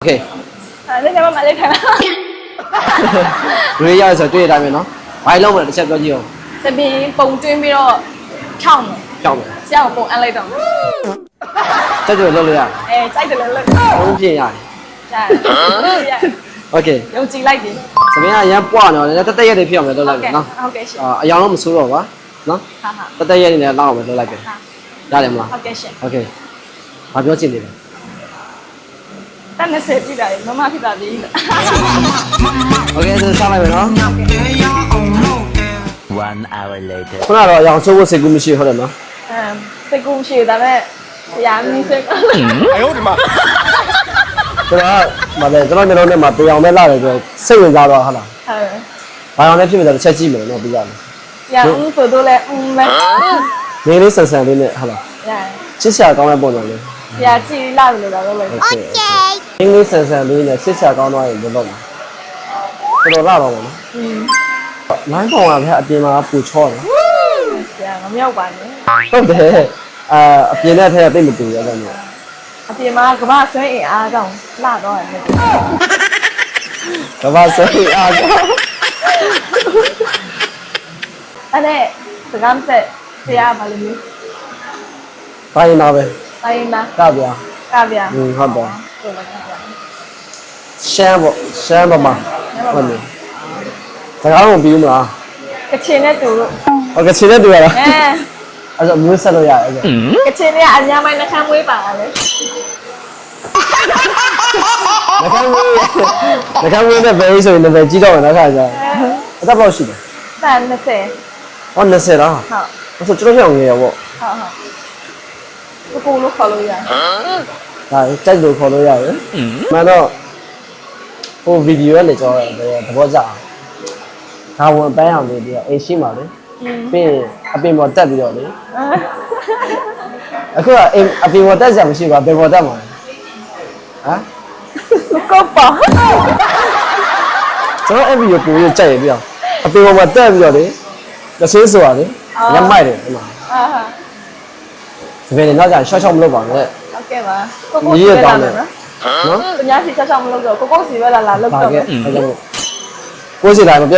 โอเค အဲ့ဒါကြောင့်မလေးထိုင်လာ လူတွေရောက်ဆိုတွေ့ရတိုင်းပဲเนาะဘာလို့မလဲတစ်ချက်ပြောကြည့်အောင် စပင်းပုံတွင်းပြီးတော့ချောင်းမယ် ကြောက်မယ် ဆရာကပုံအပ်လိုက်တော့ တက်ကြွလုပ်လို့ရ အဲစိုက်တယ်လည်းလုပ် ဘုံပြင်ရတယ် ရတယ် โอเค ယုံကြည်လိုက်တယ် သမီးကရမ်းပွားနေတော့တက်တက်ရက်တွေဖြစ်အောင်လည်းလုပ်လိုက်မယ်เนาะ ဟုတ်ကဲ့ရှင် အာအယောင်တော့မဆိုးတော့ပါเนาะ ဟာဟာ တက်တက်ရက်တွေလည်းလောက်အောင်ပဲလုပ်လိုက်တယ်ရတယ်မလား ဟုတ်ကဲ့ရှင် โอเคဘာပြောချင်နေလဲ တန်း20ပြည့်တာလေမမဖြစ်တာပြီ โอเคဆိုစလိုက်မယ်เนาะ One hour later. ခုနကတော့အယောင်ဆိုးဖို့စိတ်ကူးမရှိဟုတ်တယ်နော် အမ်စိတ်ကူးရှိဒါပေမဲ့ဆရာမင်းစိတ် ကျွန်တော်ကမလဲကျွန်တော်မျိုးလုံးထဲမှာပြောင်ပဲလာတယ်ဆိုစိတ်ဝင်စားတော့ဟုတ်လား ဟုတ် ဘာအောင်လဲဖြစ်နေတော့တစ်ချက်ကြည့်မယ်နော်ပြီးရမယ် ဆရာဦးဆိုတော့လည်းဦးမဲ နေလေးဆန်ဆန်လေးနဲ့ဟုတ်လား ရ ချစ်စရာကောင်းတဲ့ပုံစံလေး ဆရာကြည်လာလို့လာလို့လေ โอเคအင်္ဂလိပ်ဆန်ဆန်လေးနဲ့ချစ်စရာကောင်းတော့ရင်လုပ်မယ်တော်တော်လာတော့မယ်နော် อืม လိုင်းပုံကလည်းအပြင်မှာပူချောတယ် ဆရာမမြောက်ပါနဲ့ ဟုတ်တယ်အာအပြင်နဲ့ထက်ကတိတ်မတူရတော့မျိုး အပြင်မှာကမ္ဘာဆွဲအင်အားကြောင့်လာတော့ရတယ် ကဘာစိတ်အားက အဲ့ဒါစကားမဆက်ဆရာဘာလို့လဲ တိုင်းနာပဲ တိုင်းလားကဗျာကဗျာอืมဟုတ်တယ်ဟုတ်ပါကဗျာရှမ်းပေါ့ရှမ်းပါမှာဟုတ်တယ်စကားလုံးပြီးဦးမလားကချင်နဲ့တူလို့ဟုတ်ကဲ့ခြေနဲ့တူရလားအဲအဲ့တော့မျိုးဆက်လို့ရတယ်အဲ့ဒါကချင်နဲ့အများမိုင်းနှခမ်းမွေးပါလားလေငကမ်းဝေးငကမ်းဝေးနဲ့ဘယ်ဆိုရင်လည်းကြီးတော့မယ်နော်ခါကျအသက်ပေါ့ရှိတယ်တန်20ဟော20လားဟုတ်ဆိုကျွန်တော်ပြောင်းငယ်ရပေါ့ဟုတ်ဟုတ် ကိုကိုလို့ခေါ်လို့ရ ဒါကြိုက်လို့ခေါ်လို့ရတယ်မှန်တော့ဟိုဗီဒီယိုနဲ့ကြောတယ်သဘောကျအောင်ဒါဝင်ပန်းအောင်လေးပြီးတော့အိမ်ရှိမှလေ อืม ပြီးရင်အပင်ပေါ်တက်ပြီးတော့လေအခုကအိမ်အပင်ပေါ်တက်စရာမရှိဘူးအပင်ပေါ်တက်မှာဟမ် ကိုပေါ့ ကျွန်တော်အဲ့ဗီဒီယိုပုံရကြိုက်ရပြအပင်ပေါ်မှာတက်ပြီးတော့လေလက်ဆေးဆိုတာလေရမိုက်တယ်ဒီမှာ အာဟာ ဒီពេលနောက်ကျရင်ရှော့ရှော့မလုပ် ပါနဲ့ဟုတ်ကဲ့ပါကိုကိုညီစီရပဲတောလာင်းမတယ်ယ်နော်နော်သူများစီချက်ချက်မလုပ်တော့ကိုကိုစီပဲလာလာလုပ်ပါတော့ကဲမယ်အဲ့ဒါကိုစီတိုင်းမပြ